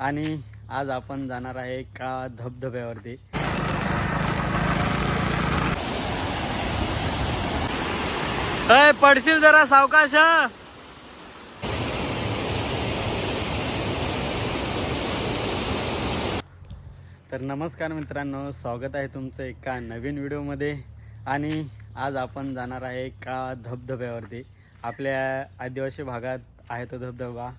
आणि आज आपण जाणार आहे एका धबधब्यावरती. अय पडशील जरा सावकाश तर नमस्कार मित्रांनो स्वागत आहे तुमचं एका नवीन व्हिडिओमध्ये. आणि आज आपण जाणार आहे एका धबधब्यावरती. आपल्या आदिवासी भागात आहे तो धबधबा.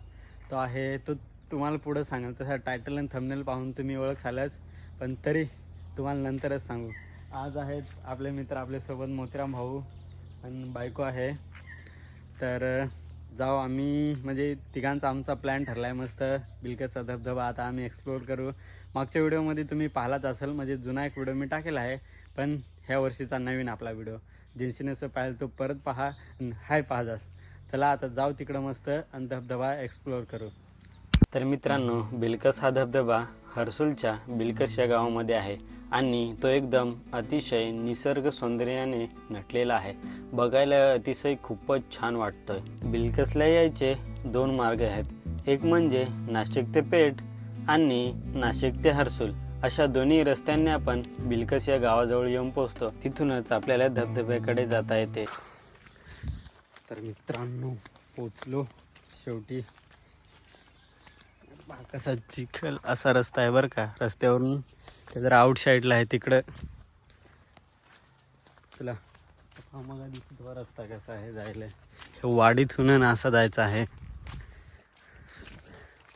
तो आहे तो तुम्हाला पुढं सांगेल तसा टायटल आणि थंबनेल पाहून तुम्ही ओळख झालाच पण तरी तुम्हाला नंतरच सांगू. आज आहेत आपले मित्र आपल्यासोबत मोतीराम भाऊ आणि बायको आहे. तर जाऊ आम्ही म्हणजे तिघांचा आमचा प्लॅन ठरला आहे मस्त. बिलकसचा धबधबा आता आम्ही एक्सप्लोअर करू. मागच्या व्हिडिओमध्ये तुम्ही पाहिलाच असेल म्हणजे जुना एक व्हिडिओ मी टाकेला आहे पण ह्या वर्षीचा नवीन आपला व्हिडिओ. जिन्सीनेसं पाहिलं तो परत पहा आणि हाय पाहा जास चला आता जाऊ तिकडं मस्त आणि धबधबा एक्सप्लोअर करू. तर मित्रांनो बिलकस हा धबधबा हर्सुलच्या बिलकस या गावामध्ये आहे आणि तो एकदम अतिशय निसर्ग सौंदर्याने नटलेला आहे. बघायला अतिशय खूपच छान वाटतोय. बिलकसला यायचे दोन मार्ग आहेत. एक म्हणजे नाशिक ते पेठ आणि नाशिक ते हर्सुल. अशा दोन्ही रस्त्यांनी आपण बिलकस या गावाजवळ येऊन पोहोचतो. तिथूनच आपल्याला धबधब्याकडे जाता येते. तर मित्रांनो पोचलो शेवटी कसा चिखल असा रस्ता आहे बरं का. रस्त्यावरून ते जरा आउट साईडला आहे तिकडं. चला. पहा मला दिसत रस्ता कसा आहे जायला. हे वाडीतून ना असा जायचा आहे.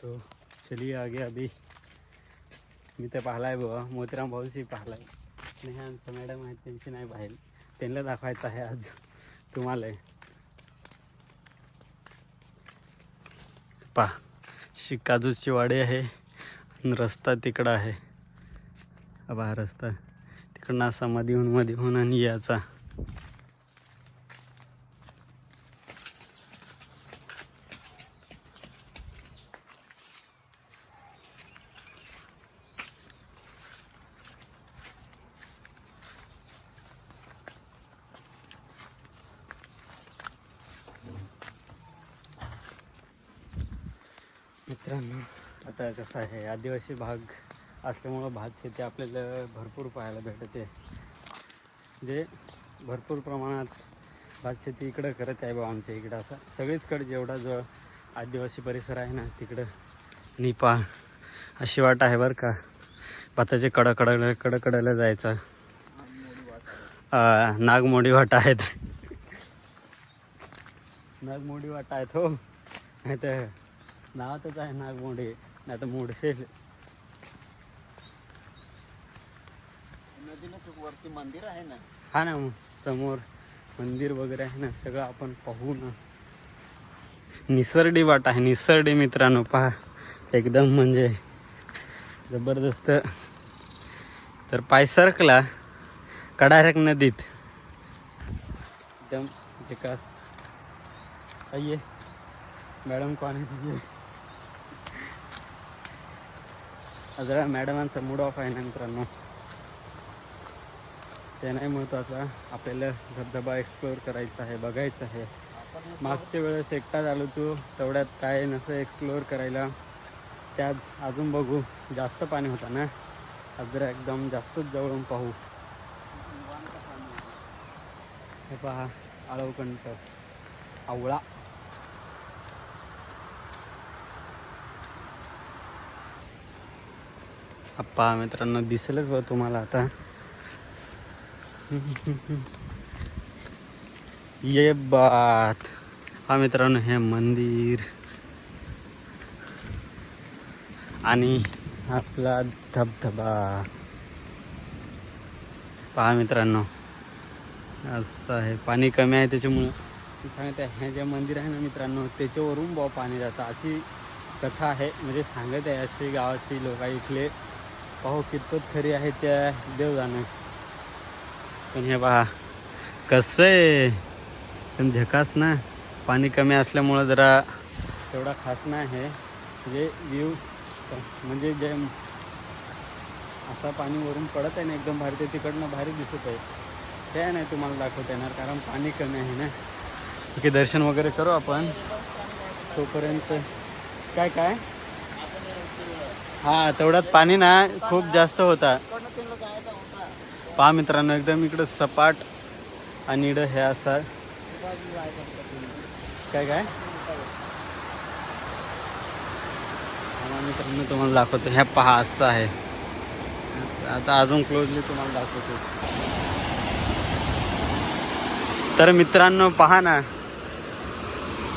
तो चलिए आगे अभी. मी ते आहे बाबा मोतीराम भाऊशी पाहिलाय. नाही आमचं मॅडम आहेत त्यांची नाही बाहेर. त्यांना दाखवायचं आहे आज तुम्हाला. पहा. शि काजूची वाडी आहे आणि रस्ता तिकडं आहे. हा रस्ता तिकडनं असा मध्ये होऊन मध्ये होऊन आणि याचा. मित्रांनो आता कसं आहे आदिवासी भाग असल्यामुळं भात शेती आपल्याला भरपूर पाहायला भेटते. जे भरपूर प्रमाणात भात शेती इकडं करत आहे बा आमच्या इकडं. असं सगळीचकडे जेवढा जो आदिवासी परिसर आहे ना तिकडं निपा अशी वाट आहे बरं का. भाताचे कडकड कडकडायला जायचं. जायचा नागमोडी वाट आहेत. नागमोडी वाट आहेत हो. नाही तर नावातच आहे नागमोडी नाही तर मोडसेल वरती मंदिर आहे ना? हा ना समोर मंदिर वगैरे आहे ना सगळं आपण पाहू ना. निसर्डी वाट आहे निसर्डी मित्रांनो पहा. एकदम म्हणजे जबरदस्त. तर पाय सरकला कडारक नदीत. एकदम विकास. आइए मॅडम कोण आहे जरा मॅडमांचा मूड ऑफ आहे ना मित्रांनो. ते नाही महत्त्वाचा आपल्याला धबधबा एक्सप्लोअर करायचा आहे बघायचं आहे. मागच्या वेळेस एकटाच आलो तू तेवढ्यात काय नसं एक्सप्लोअर करायला. त्याच अजून बघू. जास्त पाणी होता ना? आज जरा एकदम जास्तच जवळून पाहू. हे पहा आळवकंठ आवळा. पहा मित्रांनो दिसेलच बघ तुम्हाला आता. ये बात. हा मित्रांनो हे मंदिर. आणि आपला धबधबा. पहा मित्रांनो असं आहे. पाणी कमी आहे त्याच्यामुळं. मी सांगते हे जे मंदिर आहे ना मित्रांनो त्याच्यावरून बॉ पाणी जातं. अशी कथा आहे म्हणजे सांगत आहे अशी गावाची लोक इथले. पाहू कितपत खरी आहे त्या देव जाणं पण हे पहा कसं आहे? पण झकास ना? पाणी कमी असल्यामुळं जरा तेवढा खास नाही आहे. म्हणजे व्ह्यू म्हणजे जे असा पाणी वरून पडत आहे ना एकदम भारी ते तिकडनं भारी दिसत आहे. ते नाही तुम्हाला दाखवता येणार कारण पाणी कमी आहे ना. ओके दर्शन वगैरे करू आपण. तोपर्यंत काय काय? हा तेवढ्यात पाणी ना खूप जास्त होता. पहा मित्रांनो एकदम इकडं सपाट आणि इकडं हे असा. काय काय? मित्रांनो तुम्हाला दाखवतो. ह्या पहा असं आहे. आता अजून क्लोजली तुम्हाला दाखवतो. तर मित्रांनो पहा ना.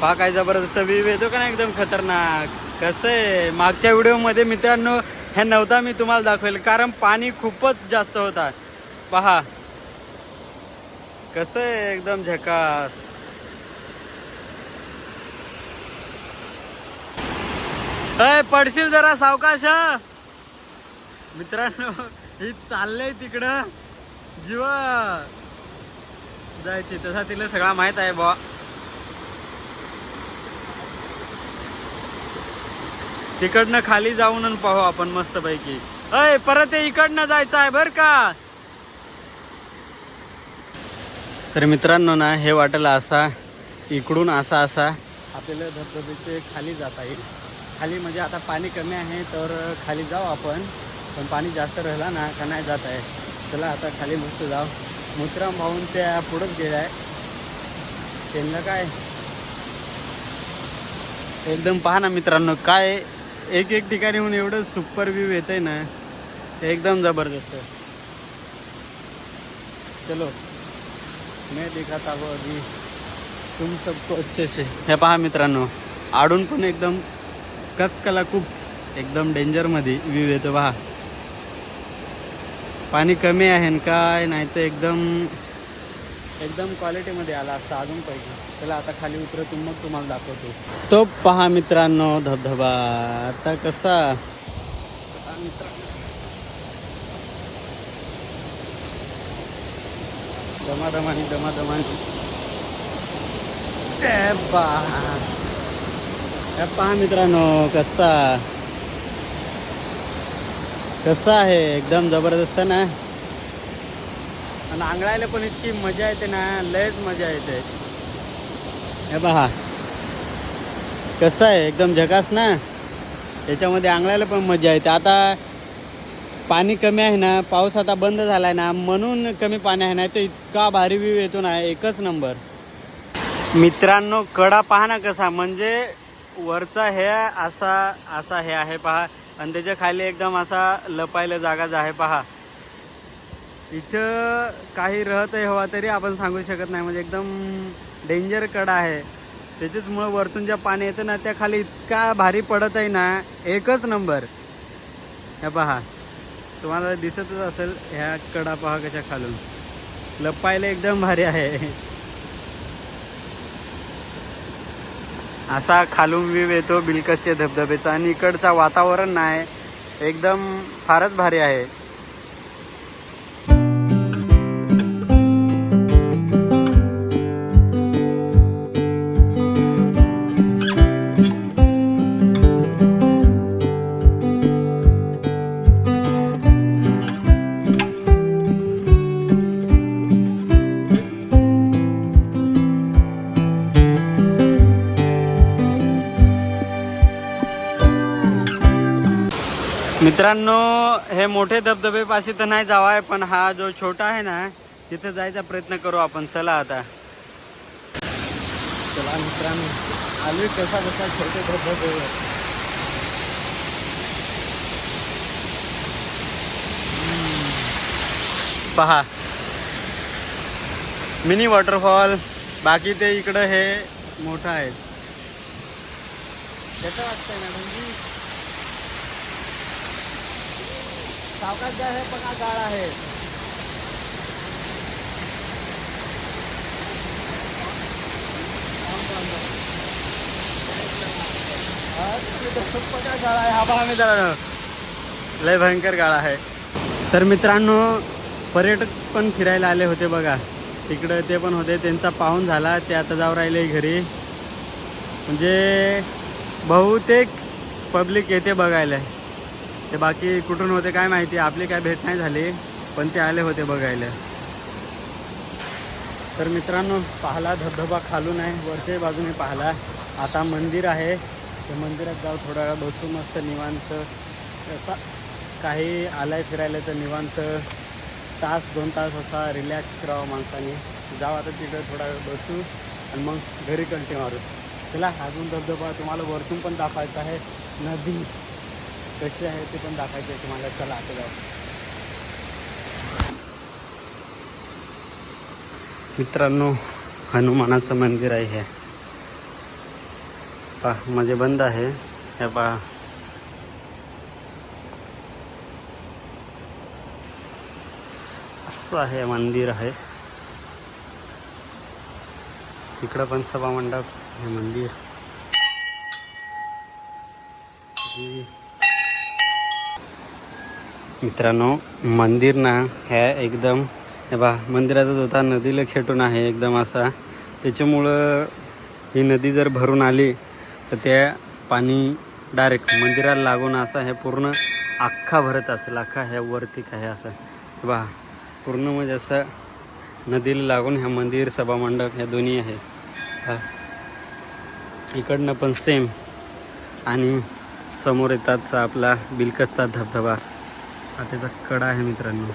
पहा काय जबरदस्त व्ह्यू येतो का ना एकदम खतरनाक. कसं आहे मागच्या व्हिडिओमध्ये मित्रांनो हे नव्हता मी तुम्हाला दाखवेल कारण पाणी खूपच जास्त होता. पहा. कसं आहे एकदम झकास. अय पडशील जरा सावकाश मित्रांनो ही चाललंय तिकडं. जीव. जायची तसा तिला सगळा माहीत आहे बा तिकडनं खाली जाऊन पाहू आपण मस्त पैकी अय परत इकडनं जायचं आहे बर का? तर मित्रांनो ना हे वाटेल असा इकडून असा असा. आपल्याला धबधब्याचे खाली जाता येईल. खाली म्हणजे आता पाणी कमी आहे तर खाली जाऊ आपण. पण पाणी जास्त राहिला ना का नाही जात आहे. चला आता खाली मस्त जाऊ. मुत्राम भाऊन त्या पुढंच गेला आहे त्यांना काय? एकदम पहा ना मित्रांनो काय एक एक ठिकाणीहून एवढं सुपर व्ह्यू येत आहे ना एकदम जबरदस्त. चलो मैं दिखाता हूँ अभी. तुम सबको अच्छे से. हे पहा मित्रांनो आडून पण एकदम कचकला खूप एकदम डेंजरमध्ये व्ह्यू येतो पहा. पाणी कमी आहे ना काय नाही तर एकदम एकदम क्वालिटीमध्ये आला असता अजून पाहिजे चला आता खाली उतरतून मग तुम्हाला दाखवतो. तो पहा मित्रांनो धबधबा. आता कसा? दमादमानी दमादमानी पहा मित्रांनो कसा? कसा आहे? एकदम जबरदस्त ना? आणि आंगळायला पण इतकी मजा येते ना लयच मजा येते. हे पहा कसं आहे एकदम झकास ना? त्याच्यामध्ये आंगळायला पण मजा येते. आता पाणी कमी आहे ना पाऊस आता बंद झाला आहे ना म्हणून कमी पाणी आहे ना तर इतका भारी व्ह्यू येतो ना एकच नंबर मित्रांनो कडा पहा ना कसा म्हणजे वरचा हे असा असा हे आहे पहा आणि त्याच्याखाली एकदम असा लपायला जागा जा आहे पहा. इथं काही रहत आहे हवा तरी आपण सांगू शकत नाही. म्हणजे एकदम डेंजर कडा आहे. त्याच्याचमुळं वरतून ज्या पाणी येतं ना त्या खाली इतका भारी पडत आहे ना एकच नंबर ह्या पहा. तुम्हाला दिसतच असेल ह्या कडा पहा कशा खालून. लपायला एकदम भारी आहे. असा खालून व्ह्यू येतो बिलकसच्या धबधबेचा आणि इकडचा वातावरण नाही. एकदम फारच भारी आहे. मित्रांनो हे मोठे धबधबे पाशी तर नाही जावा आहे पण हा जो छोटा आहे ना तिथे जायचा प्रयत्न करू आपण. चला आता. चला मित्रांनो आलोय कसा कसा छोटे धबधबे. पहा. मिनी वॉटरफॉल बाकी ते इकडं हे मोठं आहे कसं वाटतंय मॅडमजी? सावकाश जे आहे पण हा. गाळ आहे आहे हा पहा मित्रांनो लय भयंकर गाळा आहे. तर मित्रांनो पर्यटक पण फिरायला आले होते बघा. तिकडं ते पण होते त्यांचा पाहून झाला ते आता जाऊ राहिले घरी. म्हणजे बहुतेक पब्लिक येते बघायला. ते बाकी कुठून होते काय माहिती आपली काय भेट नाही झाली पण ते आले होते बघायला. तर मित्रांनो पाहला धबधबा खालून आहे वरच्याही बाजूने पाहला. आता मंदिर आहे. ते मंदिरात जाऊ थोडा वेळ बसू मस्त निवांत. काही आलाय फिरायला तर निवांत. तास दोन तास असा रिलॅक्स करावा माणसाने. जाऊ आता तिकडं थोडा वेळ बसू आणि मग घरी कंटिन्यू मारू. चला अजून धबधबा तुम्हाला वरतून पण दाखवायचा आहे. नदी. कशी आहे ते पण दाखवायचे तुम्हाला. चला आता जाऊ. मित्रांनो हनुमानाचं मंदिर आहे हे. पहा म्हणजे बंद आहे. हे पहा. असं आहे मंदिर आहे. तिकडं पण सभा मंडप हे मंदिर. मित्रांनो मंदिर ना ह्या एकदम हे बा मंदिराचा होता नदीला खेटून आहे एकदम असा. त्याच्यामुळं ही नदी जर भरून आली तर त्या पाणी डायरेक्ट मंदिराला लागून असा हे पूर्ण अख्खा भरत असेल अख्खा ह्या वरती काय असं. हे बा पूर्ण म्हणजे असं नदीला लागून ह्या मंदिर सभामंडप ह्या दोन्ही आहे. हा. इकडनं पण सेम आणि समोर येतात आपला बिलकसचा धबधबा. हा त्याचा कडा आहे मित्रांनो.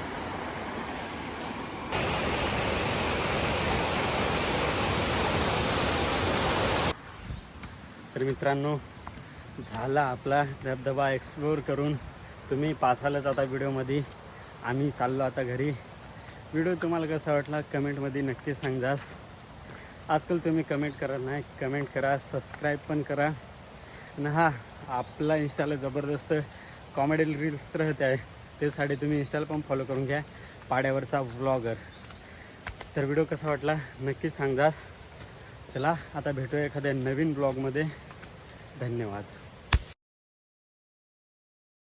तर मित्रांनो झाला आपला धबधबा एक्सप्लोअर करून तुम्ही पासालच आता व्हिडिओमध्ये. आम्ही चाललो आता घरी. व्हिडिओ तुम्हाला कसा वाटला कमेंटमध्ये नक्की सांगास आजकाल तुम्ही कमेंट करा नाही कमेंट करा सबस्क्राईब पण करा. आणि हा आपला इंस्टाला जबरदस्त कॉमेडी रील्स राहते. आहे त्यासाठी तुम्ही इंस्टाला पण फॉलो करून घ्या पाड्यावरचा व्लॉगर तर व्हिडिओ कसा वाटला? नक्की सांगास चला आता भेटूया एखाद्या नवीन ब्लॉगमध्ये धन्यवाद.